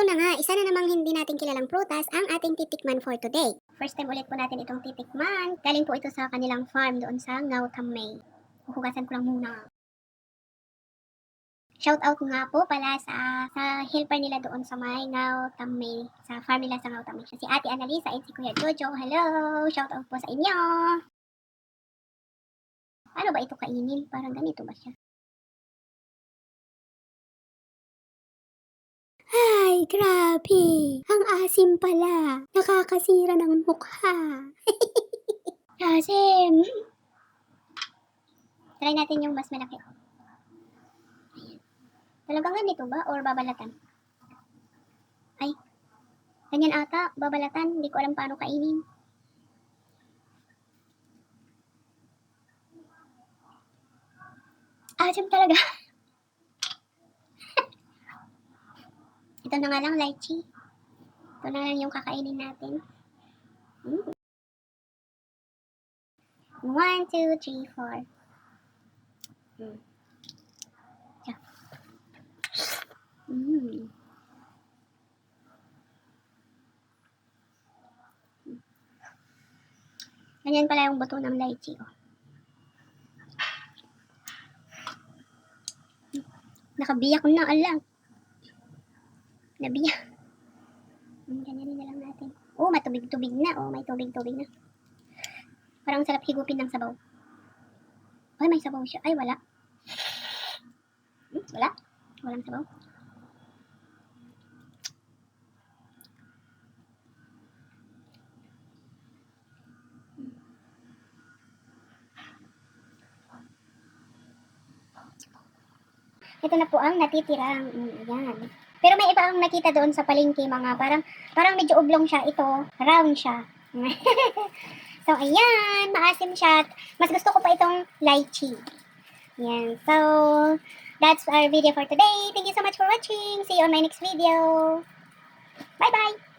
ito na nga, isa na namang hindi natin kilalang prutas ang ating titikman for today. First time ulit po natin itong titikman. Galing po ito sa kanilang farm doon sa Ngautamay. Huhugasan ko lang muna. Shout out nga po pala sa sa helper nila doon sa may Ngautamay, sa farm nila sa Ngautamay. Si Ate Annalisa at si Kuya Jojo. Hello! Shout out po sa inyo! Ano ba ito kainin? Parang ganito ba siya? Ay, grabe. Ang asim pala. Nakakasira ng mukha. asim. Try natin yung mas malaki. Talagang ganito ba? Or babalatan? Ay. Ganyan ata. Babalatan. Hindi ko alam paano kainin. Asim talaga. Ito na nga lang, lychee. Ito na lang yung kakainin natin. Mm. One, two, three, four. Mm. Mm. Ganyan pala yung buto ng lychee. Oh. Nakabiyak na, ala. Nabiyak. Mm, ganyan na lang natin. Oh, may tubig-tubig na. Oh, may tubig-tubig na. Parang sarap higupin ng sabaw. Ay, may sabaw siya. Ay, wala. Hmm, wala. Walang sabaw. Ito na po ang natitirang, mm, yan. Pero may iba ang nakita doon sa palengke, mga parang, parang medyo oblong siya. Ito, round siya. so, ayan, maasim siya. Mas gusto ko pa itong lychee. Yan. So, that's our video for today. Thank you so much for watching. See you on my next video. Bye-bye!